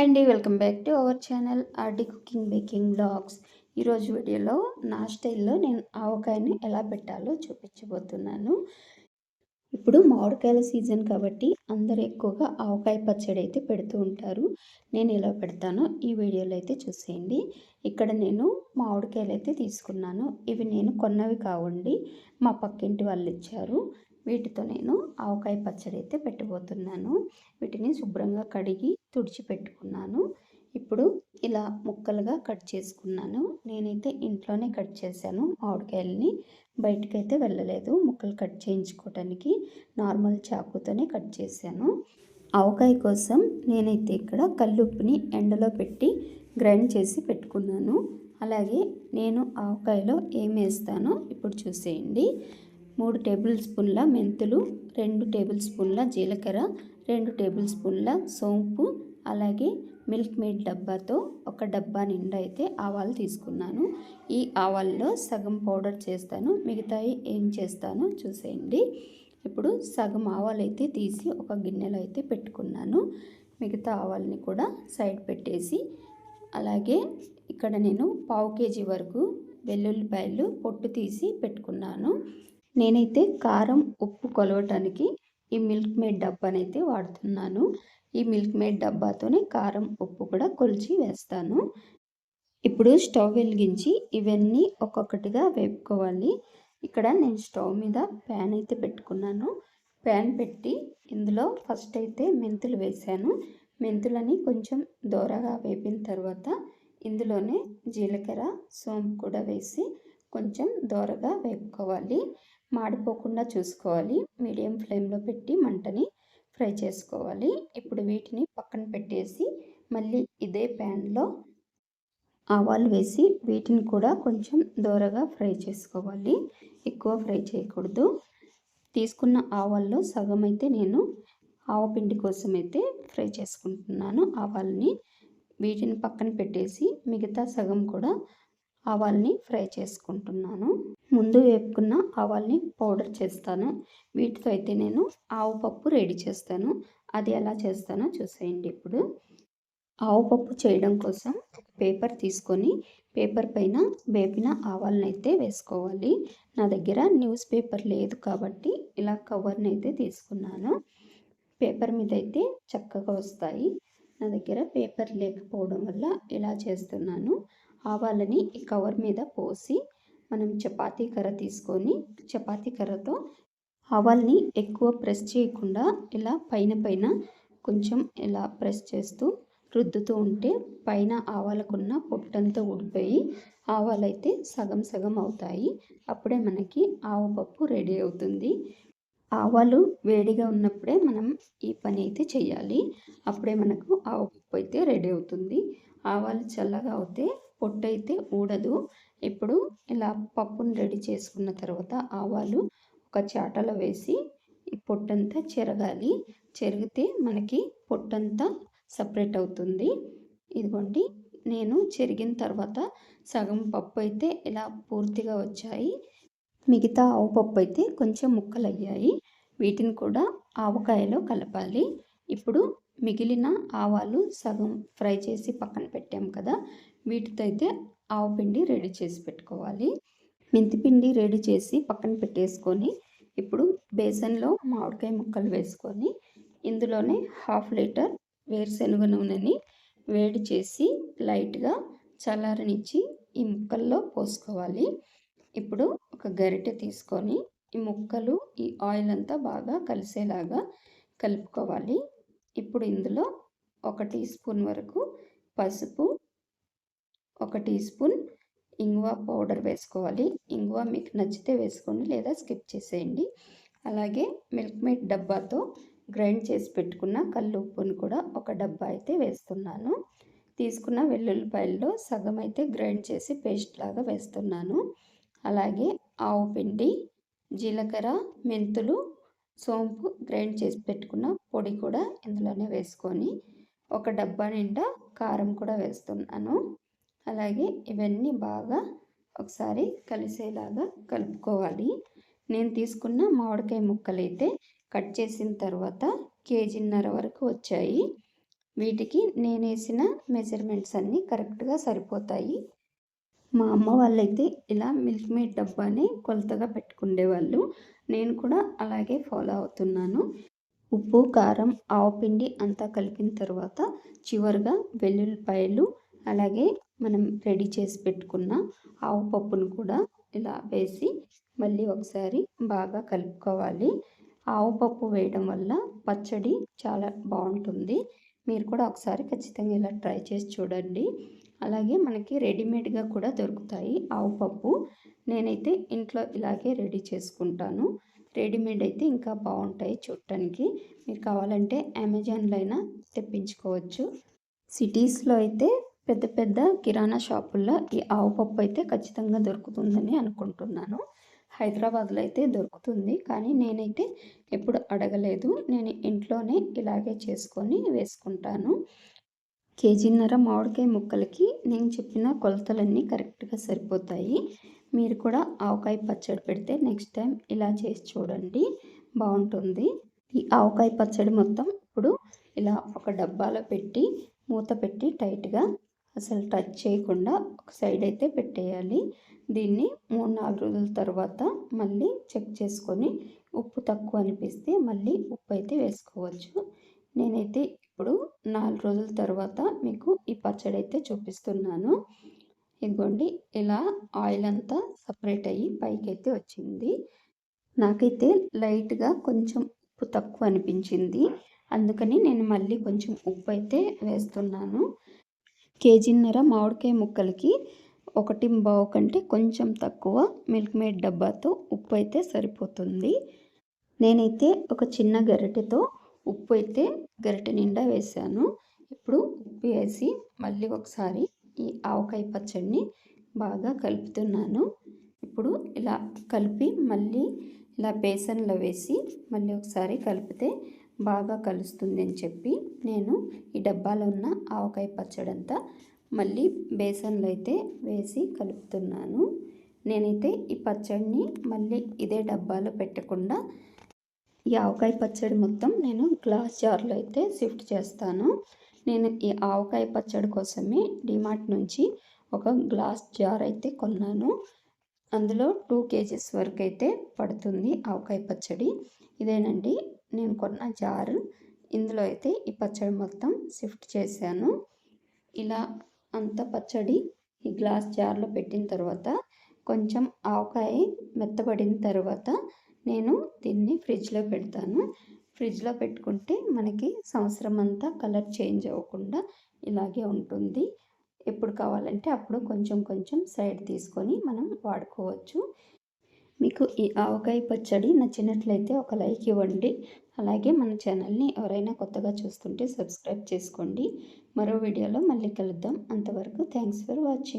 Hi అండి welcome back to our channel RD cooking baking blogs. ఈరోజు వీడియోలో నా స్టైల్లో నేను ఆవకాయని ఎలా పెట్టాలో చూపించబోతున్నాను. ఇప్పుడు మామిడికాయల సీజన్ కాబట్టి అందరూ ఎక్కువగా ఆవకాయ పచ్చడి అయితే పెడుతూ ఉంటారు. నేను ఎలా పెడతానో ఈ వీడియోలో అయితే చూసేయండి. ఇక్కడ నేను మామిడికాయలు అయితే తీసుకున్నాను. ఇవి నేను కొన్నవి కావండి. మా పక్కింటి వాళ్ళు ఇచ్చారు. వీటితో నేను ఆవకాయ పచ్చడి అయితే పెట్టబోతున్నాను. వీటిని శుభ్రంగా కడిగి తుడిచి పెట్టుకున్నాను ఇప్పుడు ఇలా ముక్కలుగా కట్ చేసుకున్నాను. నేనైతే ఇంట్లోనే కట్ చేశాను మామిడికాయలని. బయటకైతే వెళ్ళలేదు ముక్కలు కట్ చేయించుకోవటానికి. నార్మల్ చాకుతోనే కట్ చేశాను. ఆవకాయ కోసం నేనైతే ఇక్కడ కల్లుప్పుని ఎండలో పెట్టి గ్రైండ్ చేసి పెట్టుకున్నాను. అలాగే నేను ఆవకాయలో ఏం వేస్తానో ఇప్పుడు చూసేయండి. మూడు టేబుల్ స్పూన్ల మెంతులు రెండు టేబుల్ స్పూన్ల జీలకర్ర రెండు టేబుల్ స్పూన్ల సోంపు అలాగే మిల్క్ మేడ్ డబ్బాతో ఒక డబ్బా నిండా అయితే ఆవాలు తీసుకున్నాను. ఈ ఆవాల్లో సగం పౌడర్ చేస్తాను మిగతాయి ఏం చేస్తానో చూసేయండి. ఇప్పుడు సగం ఆవాలు అయితే తీసి ఒక గిన్నెలో అయితే పెట్టుకున్నాను. మిగతా ఆవాలని కూడా సైడ్ పెట్టేసి అలాగే ఇక్కడ నేను పావు కేజీ వరకు వెల్లుల్లిపాయలు పొట్టు తీసి పెట్టుకున్నాను. నేనైతే కారం ఉప్పు కొలవటానికి ఈ మిల్క్ మేడ్ డబ్బానైతే వాడుతున్నాను. ఈ మిల్క్ మేడ్ డబ్బాతోనే కారం ఉప్పు కూడా కొలిచి వేస్తాను. ఇప్పుడు స్టవ్ వెలిగించి ఇవన్నీ ఒక్కొక్కటిగా వేపుకోవాలి. ఇక్కడ నేను స్టవ్ మీద ప్యాన్ అయితే పెట్టుకున్నాను. ప్యాన్ పెట్టి ఇందులో ఫస్ట్ అయితే మెంతులు వేసాను. మెంతులని కొంచెం దోరగా వేపిన తర్వాత ఇందులోనే జీలకర్ర సోంపు కూడా వేసి కొంచెం దోరగా వేపుకోవాలి. మాడిపోకుండా చూసుకోవాలి. మీడియం ఫ్లేమ్లో పెట్టి మంటని ఫ్రై చేసుకోవాలి. ఇప్పుడు వీటిని పక్కన పెట్టేసి మళ్ళీ ఇదే ప్యాన్లో ఆవాలు వేసి వీటిని కూడా కొంచెం దూరగా ఫ్రై చేసుకోవాలి. ఎక్కువ ఫ్రై చేయకూడదు. తీసుకున్న ఆవాల్లో సగం అయితే నేను ఆవపిండి కోసం అయితే ఫ్రై చేసుకుంటున్నాను. ఆవాలని వీటిని పక్కన పెట్టేసి మిగతా సగం కూడా ఆవాల్ని ఫ్రై చేసుకుంటున్నాను. ముందు వేపుకున్న ఆవాల్ని పౌడర్ చేస్తాను. వీటితో అయితే నేను ఆవు పప్పు రెడీ చేస్తాను. అది ఎలా చేస్తానో చూసేయండి ఇప్పుడు. ఆవు పప్పు చేయడం కోసం పేపర్ తీసుకొని పేపర్ పైన వేపిన ఆవాలను అయితే వేసుకోవాలి. నా దగ్గర న్యూస్ పేపర్ లేదు కాబట్టి ఇలా కవర్ని అయితే తీసుకున్నాను. పేపర్ మీద అయితే చక్కగా వస్తాయి. నా దగ్గర పేపర్ లేకపోవడం వల్ల ఇలా చేస్తున్నాను. ఆవాలని ఈ కవర్ మీద పోసి మనం చపాతీ కర్ర తీసుకొని చపాతీ కర్రతో ఆవాల్ని ఎక్కువ ప్రెస్ చేయకుండా ఇలా పైన పైన కొంచెం ఇలా ప్రెస్ చేస్తూ రుద్దుతూ ఉంటే పైన ఆవాలకున్న పొట్టంతా ఊడిపోయి ఆవాలైతే సగం సగం అవుతాయి. అప్పుడే మనకి ఆవపప్పు రెడీ అవుతుంది. ఆవాలు వేడిగా ఉన్నప్పుడే మనం ఈ పని అయితే చేయాలి అప్పుడే మనకు ఆవపప్పు అయితే రెడీ అవుతుంది. ఆవాలు చల్లగా అవుతే పొట్టు అయితే ఊడదు. ఇప్పుడు ఇలా పప్పును రెడీ చేసుకున్న తర్వాత ఆవాలు ఒక చాటలో వేసి ఈ పొట్టంతా చెరగాలి. చెరిగితే మనకి పొట్టంతా సపరేట్ అవుతుంది. ఇదిగోండి నేను చెరిగిన తర్వాత సగం పప్పు అయితే ఇలా పూర్తిగా వచ్చాయి. మిగతా ఆవు పప్పు అయితే కొంచెం ముక్కలు అయ్యాయి వీటిని కూడా ఆవకాయలో కలపాలి. ఇప్పుడు మిగిలిన ఆవాలు సగం ఫ్రై చేసి పక్కన పెట్టాం కదా. వీటితో అయితే ఆవపిండి రెడీ చేసి పెట్టుకోవాలి. మెంతిపిండి రెడీ చేసి పక్కన పెట్టేసుకొని ఇప్పుడు బేసన్లో మామిడికాయ ముక్కలు వేసుకొని ఇందులోనే హాఫ్ లీటర్ వేరుశనగ నూనెని వేడి చేసి లైట్గా చల్లారనిచ్చి ఈ ముక్కల్లో పోసుకోవాలి. ఇప్పుడు ఒక గరిటె తీసుకొని ఈ ముక్కలు ఈ ఆయిల్ అంతా బాగా కలిసేలాగా కలుపుకోవాలి. ఇప్పుడు ఇందులో ఒక టీ స్పూన్ వరకు పసుపు ఒక టీ స్పూన్ ఇంగువ పౌడర్ వేసుకోవాలి. ఇంగువ మీకు నచ్చితే వేసుకోండి లేదా స్కిప్ చేసేయండి. అలాగే మిల్క్ మేడ్ డబ్బాతో గ్రైండ్ చేసి పెట్టుకున్న కళ్ళు ఉప్పును కూడా ఒక డబ్బా అయితే వేస్తున్నాను. తీసుకున్న వెల్లుల్లిపాయల్లో సగం అయితే గ్రైండ్ చేసి పేస్ట్ లాగా వేస్తున్నాను. అలాగే ఆవు పిండి జీలకర్ర మెంతులు సోంపు గ్రైండ్ చేసి పెట్టుకున్న పొడి కూడా ఇందులోనే వేసుకొని ఒక డబ్బా నిండా కారం కూడా వేస్తున్నాను. అలాగే ఇవన్నీ బాగా ఒకసారి కలిసేలాగా కలుపుకోవాలి. నేను తీసుకున్న మామిడికాయ ముక్కలు అయితే కట్ చేసిన తర్వాత కేజీన్నర వరకు వచ్చాయి. వీటికి నేను వేసిన మెజర్మెంట్స్ అన్నీ కరెక్ట్గా సరిపోతాయి. మా అమ్మ వాళ్ళైతే ఇలా మిల్క్ మేడ్ డబ్బాని కొలతగా పెట్టుకుండేవాళ్ళు. నేను కూడా అలాగే ఫాలో అవుతున్నాను. ఉప్పు కారం ఆవపిండి అంతా కలిపిన తర్వాత చివరిగా వెల్లుల్లిపాయలు అలాగే మనం రెడీ చేసి పెట్టుకున్న ఆవు పప్పును కూడా ఇలా వేసి మళ్ళీ ఒకసారి బాగా కలుపుకోవాలి. ఆవు పప్పు వేయడం వల్ల పచ్చడి చాలా బాగుంటుంది. మీరు కూడా ఒకసారి ఖచ్చితంగా ఇలా ట్రై చేసి చూడండి. అలాగే మనకి రెడీమేడ్గా కూడా దొరుకుతాయి ఆవు పప్పు. నేనైతే ఇంట్లో ఇలాగే రెడీ చేసుకుంటాను. రెడీమేడ్ అయితే ఇంకా బాగుంటాయి చూడటానికి. మీరు కావాలంటే అమెజాన్లో అయినా తెప్పించుకోవచ్చు. సిటీస్లో అయితే పెద్ద పెద్ద కిరాణా షాపుల్లో ఈ ఆవు పప్పు అయితే ఖచ్చితంగా దొరుకుతుందని అనుకుంటున్నాను. హైదరాబాద్లో అయితే దొరుకుతుంది. కానీ నేనైతే ఎప్పుడు అడగలేదు. నేను ఇంట్లోనే ఇలాగే చేసుకొని వేసుకుంటాను. కేజీన్నర మామిడికాయ ముక్కలకి నేను చెప్పిన కొలతలన్నీ కరెక్ట్గా సరిపోతాయి. మీరు కూడా ఆవకాయ పచ్చడి పెడితే నెక్స్ట్ టైం ఇలా చేసి చూడండి. బాగుంటుంది. ఈ ఆవకాయ పచ్చడి మొత్తం ఇప్పుడు ఇలా ఒక డబ్బాలో పెట్టి మూత పెట్టి టైట్గా అసలు టచ్ చేయకుండా ఒక సైడ్ అయితే పెట్టేయాలి. దీన్ని మూడు నాలుగు రోజుల తర్వాత మళ్ళీ చెక్ చేసుకొని ఉప్పు తక్కువ అనిపిస్తే మళ్ళీ ఉప్పు అయితే వేసుకోవచ్చు. నేనైతే ఇప్పుడు నాలుగు రోజుల తర్వాత మీకు ఈ పచ్చడి అయితే చూపిస్తున్నాను. ఇదిగోండి ఇలా ఆయిల్ అంతా సపరేట్ అయ్యి పైకైతే వచ్చింది. నాకైతే లైట్గా కొంచెం ఉప్పు తక్కువ అనిపించింది. అందుకని నేను మళ్ళీ కొంచెం ఉప్పు అయితే వేస్తున్నాను. కేజీన్నర మామిడికాయ ముక్కలకి ఒకటి బావు కంటే కొంచెం తక్కువ మిల్క్ మేడ్ డబ్బాతో ఉప్పు అయితే సరిపోతుంది. నేనైతే ఒక చిన్న గరిటెతో ఉప్పు అయితే గరిటె నిండా వేసాను ఇప్పుడు ఉప్పు వేసి మళ్ళీ ఒకసారి ఈ ఆవకాయ పచ్చడిని బాగా కలుపుతున్నాను. ఇప్పుడు ఇలా కలిపి మళ్ళీ ఇలా బేసన్లో వేసి మళ్ళీ ఒకసారి కలిపితే బాగా కలుస్తుంది అని చెప్పి నేను ఈ డబ్బాలో ఉన్న ఆవకాయ పచ్చడి అంతా మళ్ళీ బేసన్లో అయితే వేసి కలుపుతున్నాను. నేనైతే ఈ పచ్చడిని మళ్ళీ ఇదే డబ్బాలో పెట్టకుండా ఈ ఆవకాయ పచ్చడి మొత్తం నేను గ్లాస్ జార్లో అయితే షిఫ్ట్ చేస్తాను. నేను ఈ ఆవకాయ పచ్చడి కోసమే డిమార్ట్ నుంచి ఒక గ్లాస్ జార్ అయితే కొన్నాను. అందులో టూ కేజీస్ వరకు అయితే పడుతుంది ఆవకాయ పచ్చడి. ఇదేనండి నేను కొన్న జారు. ఇందులో అయితే ఈ పచ్చడి మొత్తం షిఫ్ట్ చేశాను. ఇలా అంత పచ్చడి ఈ గ్లాస్ జార్లో పెట్టిన తర్వాత కొంచెం ఆవకాయ మెత్తబడిన తర్వాత నేను దీన్ని ఫ్రిడ్జ్లో పెడతాను. ఫ్రిడ్జ్లో పెట్టుకుంటే మనకి సంవత్సరం అంతా కలర్ చేంజ్ అవ్వకుండా ఇలాగే ఉంటుంది. ఎప్పుడు కావాలంటే అప్పుడు కొంచెం కొంచెం సైడ్ తీసుకొని మనం వాడుకోవచ్చు. మీకు ఈ ఆవకాయ పచ్చడి నచ్చినట్లయితే ఒక లైక్ ఇవ్వండి. అలాగే మన ఛానల్ని ఎవరైనా కొత్తగా చూస్తుంటే సబ్స్క్రైబ్ చేసుకోండి. మరో వీడియోలో మళ్ళీ కలుద్దాం. అంతవరకు థ్యాంక్స్ ఫర్ వాచింగ్.